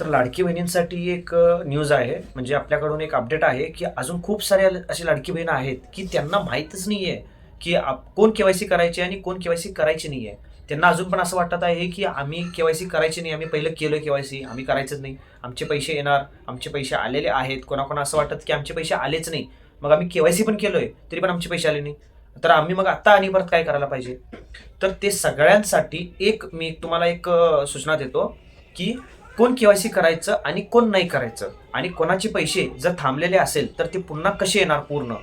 तर लाडकी बहिणींसाठी एक न्यूज आहे. म्हणजे आपल्याकडून एक अपडेट आहे की अजून खूप साऱ्या अशी लाडकी बहिणी आहेत की त्यांना माहीतच नाही आहे की आप- कोण केवायसी करायची आणि कोण केवायसी करायची नाही आहे त्यांना अजून पण असं वाटत आहे की आम्ही केवायसी करायची नाही आम्ही पहिलं केलं केवायसी आम्ही करायचंच नाही. आमचे पैसे येणार आमचे पैसे आलेले आहेत. कोणाकोणा असं वाटत की आमचे पैसे आलेच नाही. मग आम्ही केवायसी पण केलोय तरी पण आमचे पैसे आले नाही. तर आम्ही मग आता आणि परत काय करायला पाहिजे? तर ते सगळ्यांसाठी एक मी तुम्हाला एक सूचना देतो की कोण केवायसी करायचं आणि कोण नाही करायचं? आणि कोणाचे पैसे जर थांबलेले असेल तर ते पुन्हा कसे येणार पूर्ण?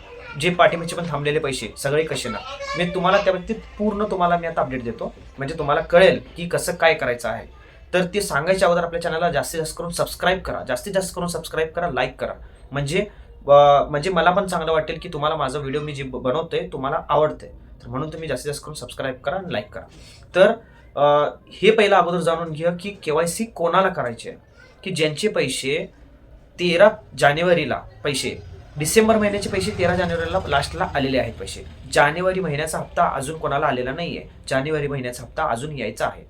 जे पाठिंबाचे पण थांबलेले पैसे सगळे कसे येणार? मी तुम्हाला त्या बाबतीत पूर्ण तुम्हाला मी आता अपडेट देतो. म्हणजे तुम्हाला कळेल की कसं काय करायचं आहे. तर ते सांगायच्या अगोदर आपल्या चॅनलला जास्तीत जास्त करून सबस्क्राईब करा. जास्तीत जास्त करून सबस्क्राईब करा लाईक करा. म्हणजे म्हणजे मला पण चांगलं वाटेल की तुम्हाला माझा व्हिडिओ मी जे बनवतोय तुम्हाला आवडते तर म्हणून तुम्ही जास्तीत जास्त करून सबस्क्राईब करा आणि लाईक करा. तर हे पहिलं अगोदर जाणून घ्या की केवायसी कोणाला करायचे? आहे की ज्यांचे पैसे तेरा जानेवारीला पैसे डिसेंबर महिन्याचे पैसे तेरा जानेवारीला लास्टला आलेले आहेत पैसे. जानेवारी महिन्याचा हप्ता अजून कोणाला आलेला नाही आहे जानेवारी महिन्याचा हप्ता अजून यायचा आहे.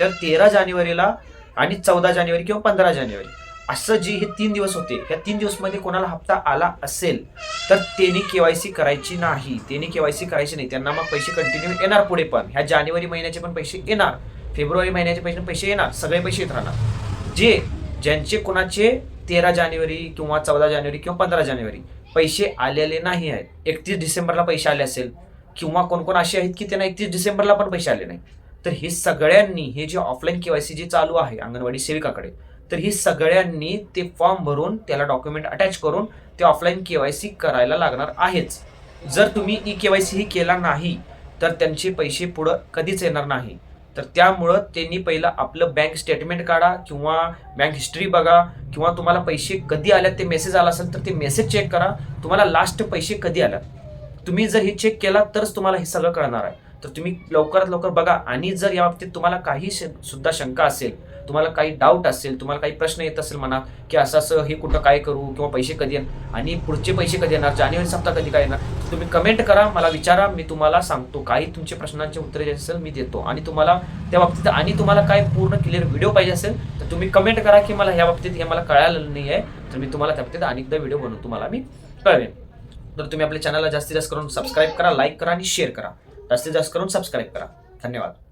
तर तेरा जानेवारीला आणि चौदा जानेवारी किंवा पंधरा जानेवारी. असं जे हे तीन दिवस होते या तीन दिवसमध्ये कोणाला हप्ता आला असेल तर त्यांनी केवायसी करायची नाही. त्यांनी केवायसी करायची नाही. त्यांना मग पैसे कंटिन्यू येणार पुढे पण. ह्या जानेवारी महिन्याचे पण पैसे येणार. फेब्रुवारी महिन्याचे पैसे पैसे येणार. सगळे पैसे येत राहणार. जे ज्यांचे कोणाचे तेरा जानेवारी किंवा चौदा जानेवारी किंवा पंधरा जानेवारी पैसे आलेले नाही आहेत. एकतीस डिसेंबरला पैसे आले असेल. किंवा कोणकोण असे आहेत की त्यांना एकतीस डिसेंबरला पण पैसे आले नाही तर हे सगळ्यांनी हे जे ऑफलाईन केवायसी जे चालू आहे अंगणवाडी सेविकाकडे तर ही सगळ्यांनी ते फॉर्म भरून त्याला डॉक्युमेंट अटॅच करून ते ऑफलाईन केवायसी करायला लागणार आहेच जर तुम्ही ई केवायसी ही केला नाही तर त्यांचे पैसे पुढं कधीच येणार नाही. तर त्यामुळं त्यांनी पहिलं आपलं बँक स्टेटमेंट काढा किंवा बँक हिस्ट्री बघा किंवा तुम्हाला पैसे कधी आल्यात ते मेसेज आला असेल तर ते मेसेज चेक करा. तुम्हाला लास्ट पैसे कधी आल्यात? तुम्ही जर हे चेक केला तरच तुम्हाला हे सगळं कळणार आहे. तर तुम्ही लवकरात लवकर बघा आणि जर या बाबतीत तुम्हाला काही सुद्धा शंका असेल तुम्हाला काही डाऊट असेल तुम्हाला काही प्रश्न येत असेल मनात की असं असं हे कुठं काय करू किंवा पैसे कधी येणार आणि पुढचे पैसे कधी येणार जानेवारी सप्ताह कधी काय येणार तुम्ही कमेंट करा मला विचारा मी तुम्हाला सांगतो काही तुमच्या प्रश्नांचे उत्तरे असेल मी देतो आणि तुम्हाला त्या बाबतीत आणि तुम्हाला काय पूर्ण क्लिअर व्हिडिओ पाहिजे असेल तर तुम्ही कमेंट करा की मला ह्या बाबतीत हे मला कळालं नाही आहे तर मी तुम्हाला त्या बाबतीत अनेकदा व्हिडिओ बनवून तुम्हाला मी कळवेन. तर तुम्ही आपल्या चॅनलला जास्तीत जास्त करून सबस्क्राईब करा लाईक करा आणि शेअर करा. जास्तीत जास्त करून सबस्क्राईब करा. धन्यवाद.